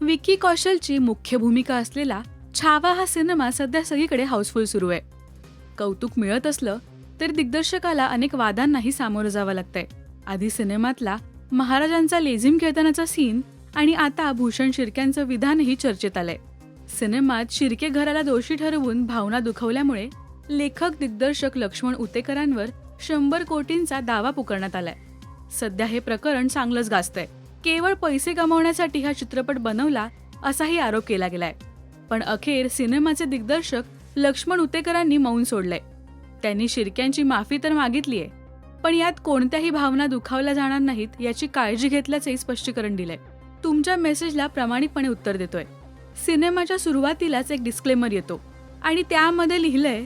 विकी कौशलची मुख्य भूमिका असलेला छावा हा सिनेमा सध्या सगळीकडे हाऊसफुल सुरू आहे. कौतुक मिळत असलं तरी दिग्दर्शकाला अनेक वादांनाही सामोरं जावं लागतंय. आधी सिनेमातला महाराजांचा लेझिम खेळतानाचा सीन आणि आता भूषण शिर्क्यांचं विधानही चर्चेत आलंय. सिनेमात शिर्के घराला दोषी ठरवून भावना दुखवल्यामुळे लेखक दिग्दर्शक लक्ष्मण उतेकरांवर शंभर कोटींचा दावा पुकारण्यात आलाय. सध्या हे प्रकरण चांगलंच गाजतंय. केवळ पैसे कमावण्यासाठी हा चित्रपट बनवला असाही आरोप केला गेलाय. पण अखेर सिनेमाचे दिग्दर्शक लक्ष्मण उतेकरांनी मौन सोडलंय. त्यांनी शिरक्यांची माफी तर मागितलीय पण यात कोणत्याही भावना दुखावल्या जाणार नाहीत याची काळजी घेतल्याचंही स्पष्टीकरण दिलंय. तुमच्या मेसेजला प्रामाणिकपणे उत्तर देतोय. सिनेमाच्या सुरुवातीलाच एक डिस्क्लेमर येतो आणि त्यामध्ये लिहिलंय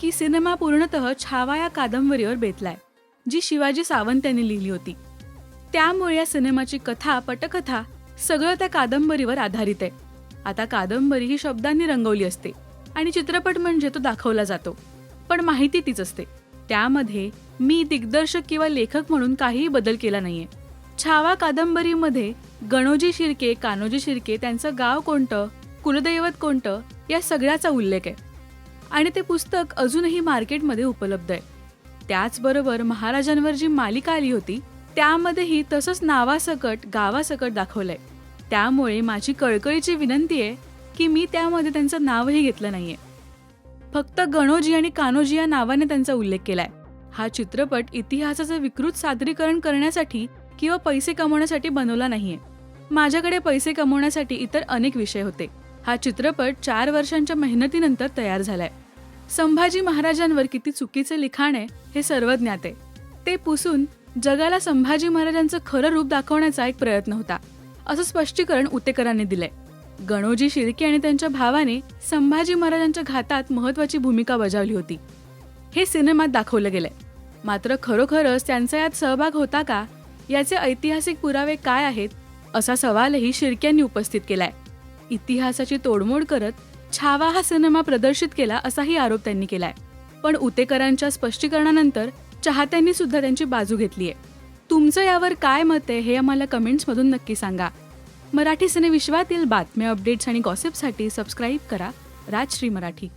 की सिनेमा पूर्णतः छावा या कादंबरीवर बेतलाय जी शिवाजी सावंत यांनी लिहिली होती. त्यामुळे या सिनेमाची कथा पटकथा सगळं त्या कादंबरीवर आधारित आहे. आता कादंबरी ही शब्दांनी रंगवली असते आणि चित्रपट म्हणजे तो दाखवला जातो. पण माहिती तीच असते. त्यामध्ये मी दिग्दर्शक किंवा लेखक म्हणून काहीही बदल केला नाहीये. छावा कादंबरीमध्ये गणोजी शिर्के कान्होजी शिर्के त्यांचं गाव कोणतं कुलदैवत कोणतं या सगळ्याचा उल्लेख आहे. आणि ते पुस्तक अजूनही मार्केटमध्ये उपलब्ध आहे. त्याचबरोबर महाराजांवर जी मालिका आली होती त्यामध्येही तसंच नावासकट गावासकट दाखवलंय. त्यामुळे माझी कळकळीची विनंती आहे की मी त्यामध्ये त्यांचं नावही घेतलं नाहीये. फक्त गणोजी आणि कान्होजी या नावाने त्यांचा उल्लेख केलाय. हा चित्रपट इतिहासाचं विकृत सादरीकरण करण्यासाठी किंवा पैसे कमवण्यासाठी बनवला नाहीये. माझ्याकडे पैसे कमवण्यासाठी इतर अनेक विषय होते. हा चित्रपट चार वर्षांच्या मेहनतीनंतर तयार झालाय. संभाजी महाराजांवर किती चुकीचे लिखाण आहे हे सर्व ज्ञात आहे. ते पुसून जगाला संभाजी महाराजांचं खरं रूप दाखवण्याचा एक प्रयत्न होता. असं स्पष्टीकरण उतेकरांनी दिलंय. गणोजी शिर्के आणि त्यांच्या भावाने संभाजी महाराजांच्या घातात महत्वाची भूमिका बजावली होती. हे सिनेमात दाखवलं गेलंय. मात्र खरोखरच त्यांचा यात सहभाग होता का? याचे ऐतिहासिक पुरावे काय आहेत? असा सवालही शिर्क्यांनी उपस्थित केलाय. इतिहासाची तोडमोड करत छावा हा सिनेमा प्रदर्शित केला असाही आरोप त्यांनी केलाय. पण उतेकरांच्या स्पष्टीकरणानंतर चाहत्यांनी सुद्धा त्यांची बाजू घेतली आहे तुमचं यावर काय मत आहे हे आम्हाला कमेंट्समधून नक्की सांगा. मराठी सिनेविश्वातील बातम्या अपडेट्स आणि गॉसिपसाठी सबस्क्राईब करा. राजश्री मराठी.